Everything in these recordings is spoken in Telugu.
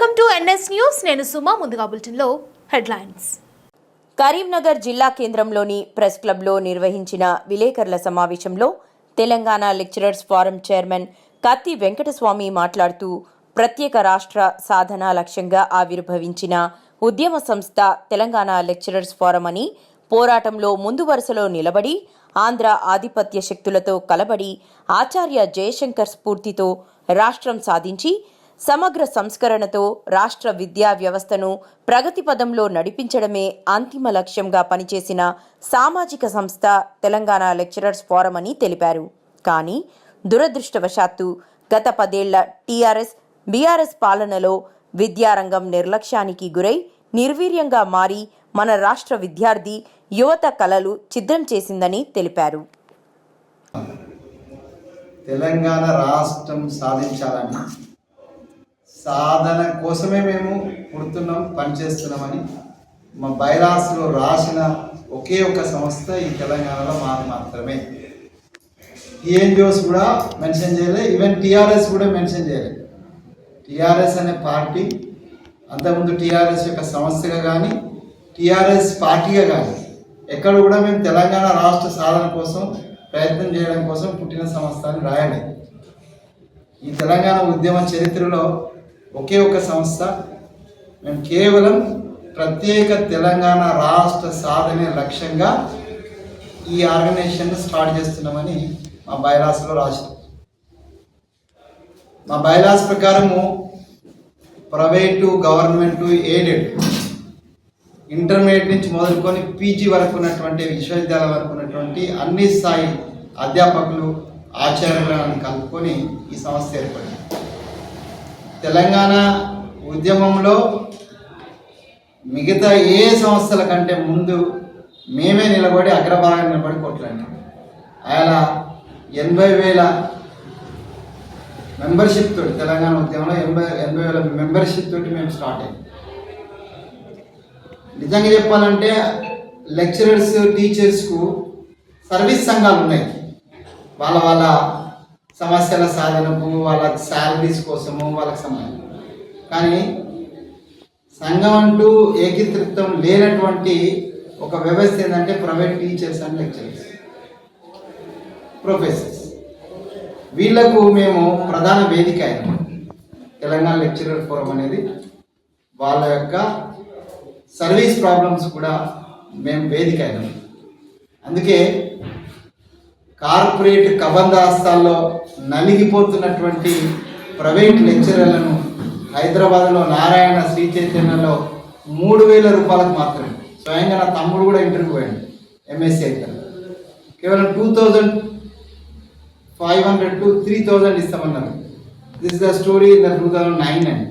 Welcome to NS news. నేను సుమా ముందుగా బులెటిన్లో హెడ్లైన్స్. కరీంనగర్ జిల్లా కేంద్రంలోని ప్రెస్ క్లబ్లో నిర్వహించిన విలేకరుల సమావేశంలో తెలంగాణ లెక్చరర్స్ ఫోరం చైర్మన్ కత్తి వెంకటస్వామి మాట్లాడుతూ ప్రత్యేక రాష్ట్ర సాధన లక్ష్యంగా ఆవిర్భవించిన ఉద్యమ సంస్థ తెలంగాణ లెక్చరర్స్ ఫోరం అని పోరాటంలో ముందు వరుసలో నిలబడి ఆంధ్ర ఆధిపత్య శక్తులతో కలబడి ఆచార్య జయశంకర్ స్ఫూర్తితో రాష్ట్రం సాధించి సమగ్ర సంస్కరణతో రాష్ట్ర విద్యా వ్యవస్థను ప్రగతి పదంలో నడిపించడమే అంతిమ లక్ష్యంగా పనిచేసిన సామాజిక సంస్థ తెలంగాణ లెక్చరర్స్ ఫోరం అని తెలిపారు. కానీ దురదృష్టవశాత్తు గత పదేళ్ళ టీఆర్ఎస్ బీఆర్ఎస్ పాలనలో విద్యారంగం నిర్లక్ష్యానికి గురై నిర్వీర్యంగా మారి మన రాష్ట్ర విద్యార్థి యువత కళలు ఛిద్రం చేసిందని తెలిపారు. తెలంగాణ రాష్ట్రం సాధించాలని సాధన కోసమే మేము పుడుతున్నాం పనిచేస్తున్నామని మా బైలాస్లో రాసిన ఒకే ఒక సంస్థ ఈ తెలంగాణలో మాది మాత్రమే. టీఎన్జిఓస్ కూడా మెన్షన్ చేయలే ఈవెన్ టీఆర్ఎస్ కూడా మెన్షన్ చేయలే. టీఆర్ఎస్ అనే పార్టీ అంతకుముందు టీఆర్ఎస్ యొక్క సంస్థగా కానీ టీఆర్ఎస్ పార్టీగా కానీ ఎక్కడ కూడా మేము తెలంగాణ రాష్ట్ర సాధన కోసం ప్రయత్నం చేయడం కోసం పుట్టిన సంస్థ అని రాయలేదు ఈ తెలంగాణ ఉద్యమ చరిత్రలో ఒకే ఒక సంస్థ. మేము కేవలం ప్రత్యేక తెలంగాణ రాష్ట్ర సాధనే లక్ష్యంగా ఈ ఆర్గనైజేషన్ స్టార్ట్ చేస్తున్నామని మా బైలాస్లో రాశాం మా బైలాస్ ప్రకారము ప్రైవేటు గవర్నమెంటు ఎయిడెడ్ ఇంటర్మీడియట్ నుంచి మొదలుకొని పీజీ వరకు ఉన్నటువంటి విశ్వవిద్యాలయం వరకు ఉన్నటువంటి అన్ని స్థాయి అధ్యాపకులు ఆచార్యులను కలుపుకొని ఈ సంస్థ ఏర్పడింది. తెలంగాణ ఉద్యమంలో మిగతా ఏ సంస్థల కంటే ముందు మేమే నిలబడి అగ్రభాగం నిలబడి కొట్లాడినాం. ఆయన ఎనభై వేల మెంబర్షిప్ తోటి తెలంగాణ ఉద్యమంలో ఎనభై ఎనభై వేల మెంబర్షిప్ తోటి మేము స్టార్ట్ అయ్యాం. నిజంగా చెప్పాలంటే లెక్చరర్స్ టీచర్స్కు సర్వీస్ సంఘాలు ఉన్నాయి వాళ్ళ వాళ్ళ సమస్యల సాధనకు వాళ్ళ శాలరీస్ కోసము వాళ్ళకి సంబంధం కానీ సంఘం అంటూ ఏకీతృత్వం లేనటువంటి ఒక వ్యవస్థ ఏంటంటే private teachers and lecturers professors వీళ్ళకు మేము ప్రధాన వేదిక అయినాం. తెలంగాణ లెక్చరర్ ఫోరం అనేది వాళ్ళ యొక్క సర్వీస్ ప్రాబ్లమ్స్ కూడా మేము వేదిక అయినాం. అందుకే కార్పొరేట్ కబందాస్తాల్లో నలిగిపోతున్నటువంటి ప్రైవేట్ లెక్చరర్లను హైదరాబాద్లో నారాయణ శ్రీ చైతన్యలో మూడు వేల రూపాయలకు మాత్రమే. స్వయంగా నా తమ్ముడు కూడా ఇంటర్వ్యూ పోయాడు. ఎంఎస్సీ అయితే కేవలం two thousand five hundred to three thousand ఇస్తామన్నారు. This the story in the two thousand nine అండి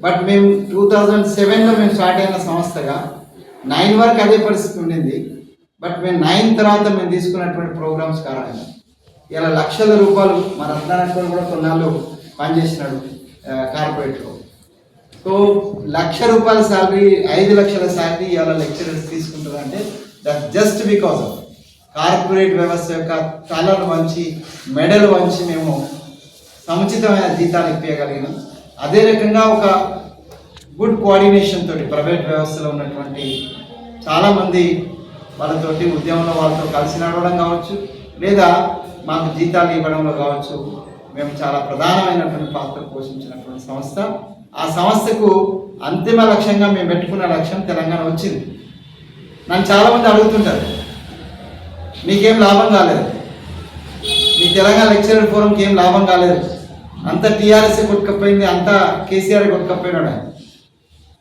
బట్ మేము టూ థౌజండ్ సెవెన్లో మేము స్టార్ట్ అయిన సంస్థగా నైన్ వరకు అదే పరిస్థితి ఉండింది. బట్ మేము నైన్ తర్వాత మేము తీసుకున్నటువంటి ప్రోగ్రామ్స్ కారణంగా ఇలా లక్షల రూపాయలు మా రత్నారాయణ కూడా కొన్నాళ్ళు పనిచేసినాడు కార్పొరేట్లో సో లక్ష రూపాయల శాలరీ ఐదు లక్షల శాలరీ ఇలా lecturers తీసుకుంటారంటే that just because of corporate వ్యవస్థ యొక్క తలలు వంచి మెడలు వంచి మేము సముచితమైన జీతాలు ఇప్పించగలిగినాం అదే రకంగా ఒక గుడ్ కోఆర్డినేషన్ తోటి ప్రైవేట్ వ్యవస్థలో ఉన్నటువంటి చాలామంది వాళ్ళతోటి ఉద్యమంలో వాళ్ళతో కలిసి నడవడం కావచ్చు లేదా మాకు జీతాలు ఇవ్వడంలో కావచ్చు మేము చాలా ప్రధానమైనటువంటి పాత్ర పోషించినటువంటి సంస్థ. ఆ సంస్థకు అంతిమ లక్ష్యంగా మేము పెట్టుకున్న లక్ష్యం తెలంగాణ వచ్చింది. నన్ను చాలామంది అడుగుతుంటారు మీకేం లాభం కాలేదు? మీ తెలంగాణ లెక్చరర్ ఫోరంకి ఏం లాభం కాలేదు? అంత టీఆర్ఎస్ కొట్టుకపోయింది అంత కేసీఆర్ కొట్టుకపోయినాడు?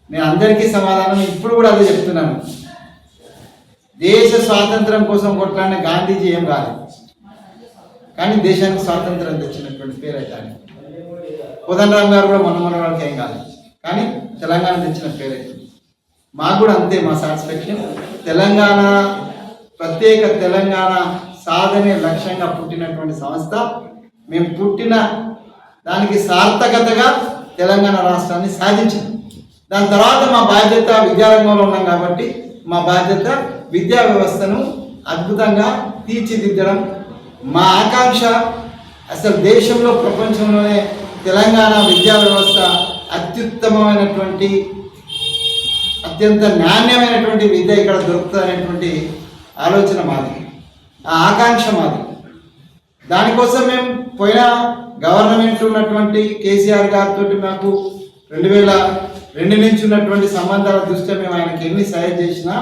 నేను అందరికీ సమాధానం ఇప్పుడు కూడా అదే చెప్తున్నాను. దేశ స్వాతంత్రం కోసం కొట్లాడిన గాంధీజీ ఏం కాదు కానీ దేశానికి స్వాతంత్రం తెచ్చినటువంటి పేరు అయితే ఆయన కోదండరామ్ గారు కూడా మొన్న మొన్న వాళ్ళకి ఏం కాదు కానీ తెలంగాణ తెచ్చిన పేరు అయితే మాకు కూడా అంతే మా సాటిస్ఫాక్షన్. తెలంగాణ ప్రత్యేక తెలంగాణ సాధనే లక్ష్యంగా పుట్టినటువంటి సంస్థ. మేము పుట్టిన దానికి సార్థకతగా తెలంగాణ రాష్ట్రాన్ని సాధించింది దాని తర్వాత మా బాధ్యత విద్యారంగంలో ఉన్నాం కాబట్టి మా బాధ్యత విద్యా వ్యవస్థను అద్భుతంగా తీర్చిదిద్దడం మా ఆకాంక్ష. అసలు దేశంలో ప్రపంచంలోనే తెలంగాణ విద్యా వ్యవస్థ అత్యుత్తమమైనటువంటి అత్యంత నాణ్యమైనటువంటి విద్య ఇక్కడ దొరుకుతుందనేటువంటి ఆలోచన మాది. ఆ ఆకాంక్ష మాది. దానికోసం మేము పోయిన గవర్నమెంట్ ఉన్నటువంటి కేసీఆర్ గారితో మాకు రెండు వేల రెండు నుంచి ఉన్నటువంటి సంబంధాల దృష్ట్యా మేము ఆయనకి ఎన్ని సహాయం చేసినా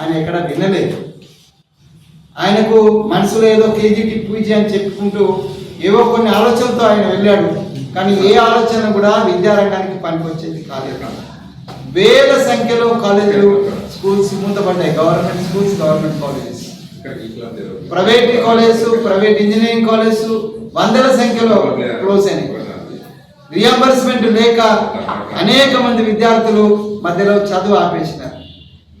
ఆయన ఎక్కడ వినలేదు. ఆయనకు మనసులో ఏదో కేజీటీ పూజ అని చెప్పుకుంటూ ఏవో కొన్ని ఆలోచనలతో ఆయన వెళ్ళాడు. కానీ ఏ ఆలోచన కూడా విద్యారంగానికి పనికొచ్చేది కాలేదు. వేల సంఖ్యలో కాలేజీలు schools మూతపడ్డాయి. Government schools government colleges. Private colleges private engineering colleges వందల సంఖ్యలో క్లోజ్ అయినాయి. రియంబర్స్మెంట్ లేక అనేక మంది విద్యార్థులు మధ్యలో చదువు ఆపేసినారు.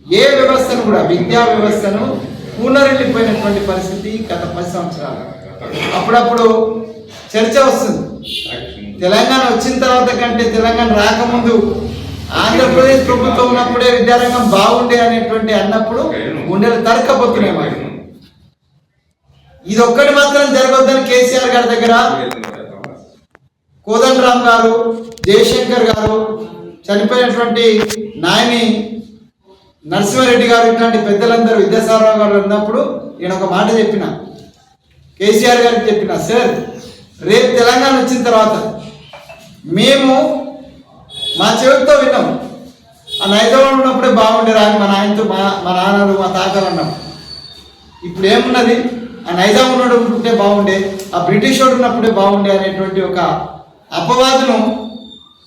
ఏ వ్యవస్థను కూడా విద్యా వ్యవస్థను పునరెళ్ళిపోయినటువంటి పరిస్థితి గత పది సంవత్సరాలు. అప్పుడప్పుడు చర్చ వస్తుంది. తెలంగాణ వచ్చిన తర్వాత కంటే తెలంగాణ రాకముందు ఆంధ్రప్రదేశ్ ప్రభుత్వం ఉన్నప్పుడే విద్యారంగం బాగుండే అనేటువంటి అన్నప్పుడు గుండెలు తరకపోతున్నాయి మాట ఇది ఒక్కటి మాత్రం జరగొద్దని కేసీఆర్ గారి దగ్గర కోదండరామ్ గారు జయశంకర్ గారు చనిపోయినటువంటి నాయని నరసింహారెడ్డి గారు ఇట్లాంటి పెద్దలందరూ విద్యాసాగరరావు గారు ఉన్నప్పుడు నేను ఒక మాట చెప్పిన. కేసీఆర్ గారికి చెప్పిన సార్ రేపు తెలంగాణ వచ్చిన తర్వాత మేము మా చెవితో విన్నాం. ఆ నైజాంలో ఉన్నప్పుడే బాగుండే రాని మా నాయనతో మా మా నాన్నలు మా తాతలు అన్నాం. ఇప్పుడు ఏమున్నది? ఆ నైజాం ఉన్నాడు ఉంటే బాగుండే ఆ బ్రిటిష్ వాడు ఉన్నప్పుడే బాగుండే అనేటువంటి ఒక అపవాదును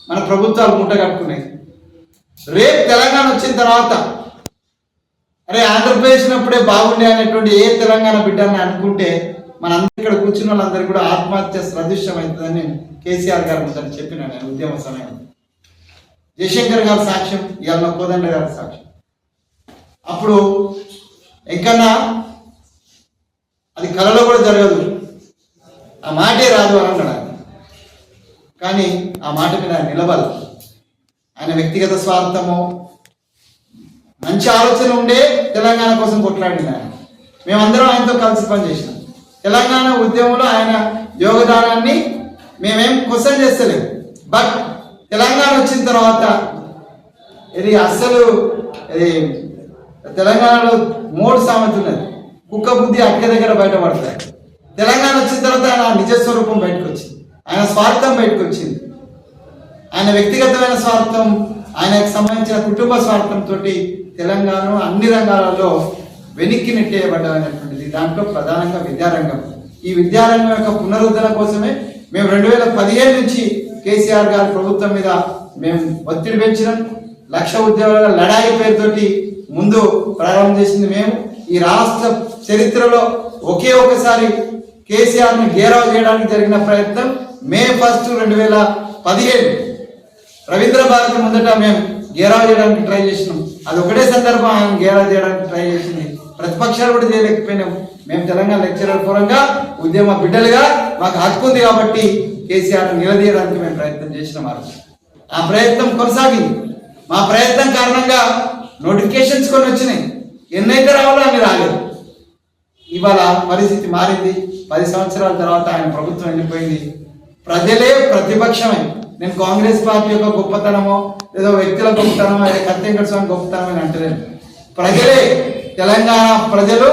మన ప్రభుత్వాలు మూటగట్టుకున్నాయి. రేపు తెలంగాణ వచ్చిన తర్వాత అరే ఆంధ్రప్రదేశ్ అప్పుడే బాగుండే అనేటువంటి ఏ తెలంగాణ బిడ్డని అనుకుంటే మన అందరి ఇక్కడ కూర్చున్న వాళ్ళందరికీ కూడా ఆత్మహత్య సదృశ్యం అవుతుందని నేను కేసీఆర్ గారు ముందర చెప్పిన నేను ఉద్యమ సమయంలో. జయశంకర్ గారి సాక్ష్యం ఇవాళ కోదండ గారి సాక్ష్యం. అప్పుడు ఎక్కన్నా అది కళలో కూడా జరగదు. ఆ మాటే రాదు అని అన్నాడు కానీ ఆ మాట మీద నిలబడదు ఆయన వ్యక్తిగత స్వార్థమో మంచి ఆలోచన ఉండే తెలంగాణ కోసం కొట్లాడింది ఆయన. మేమందరం ఆయనతో కలిసి పనిచేసినాం. తెలంగాణ ఉద్యమంలో ఆయన యోగదానాన్ని మేమేం క్వశ్చన్ చేస్తలేము బట్ తెలంగాణ వచ్చిన తర్వాత ఇది అస్సలు ఇది తెలంగాణలో మూడు సామెత ఉన్నది కుక్క బుద్ధి అక్క దగ్గర బయటపడతాయి. తెలంగాణ వచ్చిన తర్వాత ఆయన నిజ స్వరూపం బయటకు వచ్చింది. ఆయన స్వార్థం బయటకు వచ్చింది. ఆయన వ్యక్తిగతమైన స్వార్థం ఆయనకు సంబంధించిన కుటుంబ స్వార్థంతో తెలంగాణ అన్ని రంగాలలో వెనక్కి నెట్టేయబడ్డమైనటువంటిది దాంట్లో ప్రధానంగా విద్యారంగం. ఈ విద్యారంగం యొక్క పునరుద్ధరణ కోసమే మేము రెండు వేల పదిహేను నుంచి కేసీఆర్ గారి ప్రభుత్వం మీద మేము ఒత్తిడి పెంచినాం. లక్ష ఉద్యోగాల లడాయి పేరుతోటి ముందు ప్రారంభం చేసింది మేము. ఈ రాష్ట్ర చరిత్రలో ఒకే ఒకసారి కేసీఆర్ని గేరావు చేయడానికి జరిగిన ప్రయత్నం మే ఫస్ట్ రెండు వేల పదిహేడు రవీంద్ర భారతి ముందట మేము గేరావు చేయడానికి ట్రై చేసినాం. అది ఒకటే సందర్భం ఆయన గేరా చేయడానికి ట్రై చేసింది. ప్రతిపక్షాలు కూడా చేయలేకపోయినాం. మేము తెలంగాణ లెక్చరర్ పూర్వంగా ఉద్యమ బిడ్డలుగా మాకు హక్కు ఉంది కాబట్టి కేసీఆర్ నిలదీయడానికి మేము ప్రయత్నం చేసినాం ఆ ఆ ప్రయత్నం కొనసాగింది. మా ప్రయత్నం కారణంగా నోటిఫికేషన్స్ కొన్ని వచ్చినాయి. ఎన్నైతే రావాలో అన్ని రాలేదు. ఇవాళ పరిస్థితి మారింది. పది సంవత్సరాల తర్వాత ఆయన ప్రభుత్వం వెళ్ళిపోయింది. ప్రజలే ప్రతిపక్షమే. నేను కాంగ్రెస్ పార్టీ యొక్క గొప్పతనమో ఏదో వ్యక్తుల గొప్పతనమో లేదా కత్తింకట స్వామి గొప్పతనం అని అంటలేను ప్రజలే తెలంగాణ ప్రజలు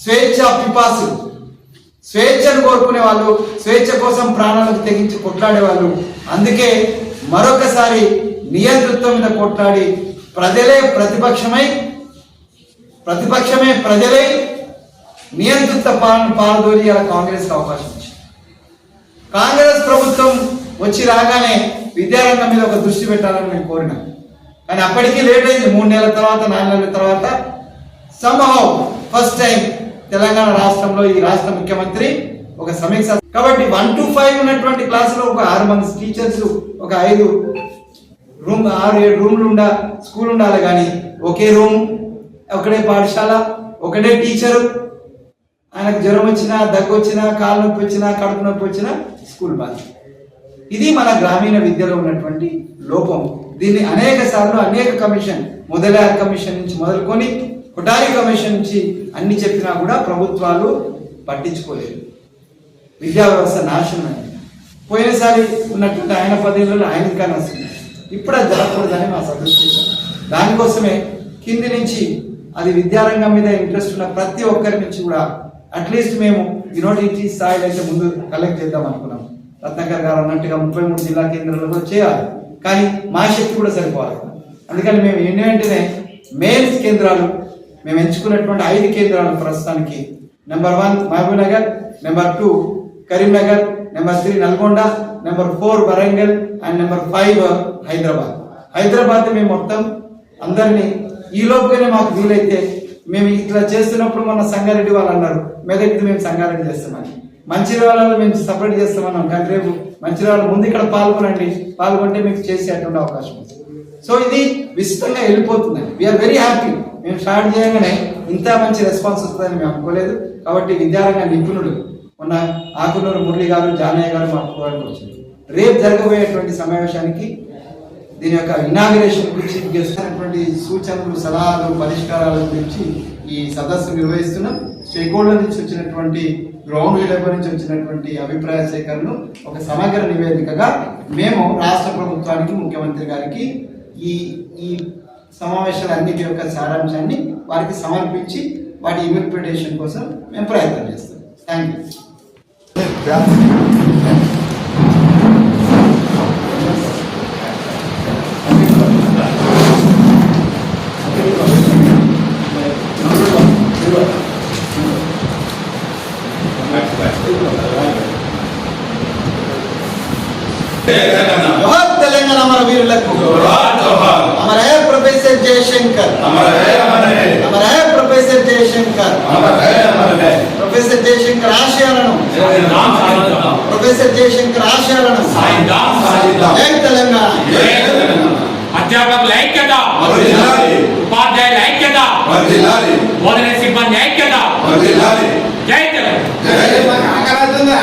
స్వేచ్ఛ పిపాసులు. స్వేచ్ఛను కోరుకునే వాళ్ళు స్వేచ్ఛ కోసం ప్రాణాలకు తెగించి కొట్లాడే వాళ్ళు. అందుకే మరొకసారి నియంతృత్వం మీద కొట్లాడి ప్రజలే ప్రతిపక్షమై ప్రతిపక్షమే ప్రజలై నియంత్రిత పాలన పాలదోలి కాంగ్రెస్ కాంగ్రెస్కి అవకాశం ఇచ్చింది కాంగ్రెస్ ప్రభుత్వం వచ్చి రాగానే విద్యారంగం మీద ఒక దృష్టి పెట్టాలని నేను కోరినా. కానీ అప్పటికీ లేట్ అయింది. మూడు నెలల తర్వాత నాలుగు నెలల తర్వాత సంభవం ఫస్ట్ టైం తెలంగాణ రాష్ట్రంలో ఈ రాష్ట్ర ముఖ్యమంత్రి ఒక సమీక్ష. కాబట్టి వన్ టు ఫైవ్ ఉన్నటువంటి క్లాసులో ఒక ఆరు మంది టీచర్స్ ఒక ఐదు రూమ్ ఆరు ఏడు రూమ్లు ఉండ స్కూల్ ఉండాలి కానీ ఒకే రూమ్ ఒకటే పాఠశాల ఒకటే టీచరు ఆయనకు జ్వరం వచ్చినా దగ్గు వచ్చినా కాలు నొప్పి వచ్చినా కడుపు నొప్పి వచ్చినా స్కూల్ బాధ్యత ఇది మన గ్రామీణ విద్యలో ఉన్నటువంటి లోపం. దీన్ని అనేక సార్లు అనేక కమిషన్ మొదలయార్ కమిషన్ నుంచి మొదలుకొని కొటారి కమిషన్ నుంచి అన్ని చెప్పినా కూడా ప్రభుత్వాలు పట్టించుకోలేదు. విద్యా వ్యవస్థ నాశనం అయింది. పోయినసారి ఉన్నటువంటి ఆయన పదేళ్ళలో ఆయన కానీ వస్తుంది ఇప్పుడు అది జరగకూడదని మా సదస్సు దానికోసమే కింది నుంచి అది విద్యారంగం మీద ఇంట్రెస్ట్ ఉన్న ప్రతి ఒక్కరి నుంచి కూడా అట్లీస్ట్ మేము యూనివర్సిటీ స్థాయిలో అయితే ముందు కలెక్ట్ చేద్దాం అనుకున్నాము రత్నాకర్ గారు అన్నట్టుగా ముప్పై మూడు జిల్లా కేంద్రాల్లో కూడా చేయాలి. కానీ మా శక్తి కూడా సరిపోవాలి. అందుకని మేము ఎన్ని వెంటనే మెయిన్స్ కేంద్రాలు మేము ఎంచుకున్నటువంటి ఐదు కేంద్రాలు ప్రస్తుతానికి. Number one Mahabubnagar number two Karimnagar number three Nalgonda number four Warangal and number five Hyderabad. Hyderabad మేము మొత్తం అందరినీ ఈ లోపుగానే మాకు వీలైతే మేము ఇట్లా చేస్తున్నప్పుడు మన సంగారెడ్డి వాళ్ళు అన్నారు మెదక్ది మేము సంగారెడ్డి చేస్తామని. మంచిర్యాలలో మేము సపరేట్ చేస్తామన్నాం. కానీ రేపు మంచిర్యాల ముందు ఇక్కడ పాల్గొనండి. పాల్గొంటే మీకు చేసేటువంటి అవకాశం ఉంది. సో ఇది విస్తృతంగా వెళ్ళిపోతుందండి. వీఆర్ వెరీ హ్యాపీ మేము స్టార్ట్ చేయగానే ఇంత మంచి రెస్పాన్స్ వస్తుందని మేము అనుకోలేదు. కాబట్టి విద్యారంగ నిపుణుడు ఉన్న ఆకునూరు మురళి గారు జానయ్య గారు మా వచ్చింది. రేపు జరగబోయేటువంటి సమావేశానికి దీని యొక్క ఇనాగ్రేషన్ గురించి చేస్తున్నటువంటి సూచనలు సలహాలు పరిష్కారాల గురించి ఈ సదస్సు నిర్వహిస్తున్నాం. స్టేక్ హోల్డర్ నుంచి వచ్చినటువంటి గ్రౌండ్ లెవెల్ నుంచి వచ్చినటువంటి అభిప్రాయ సేకరణను ఒక సమగ్ర నివేదికగా మేము రాష్ట్ర ప్రభుత్వానికి ముఖ్యమంత్రి గారికి ఈ ఈ సమావేశాలన్నిటి యొక్క సారాంశాన్ని వారికి సమర్పించి వాటి ఇంప్లిమెంటేషన్ కోసం మేము ప్రయత్నం చేస్తాం. థ్యాంక్ యూ ఆశయాలను ప్రొఫెసర్ జయశంకర్ ఆశయాలను జై తెలంగాణ. అధ్యాపకుల ఐక్యత. ఉపాధ్యాయుల ఐక్యత. బోధన సిబ్బంది ఐక్యత.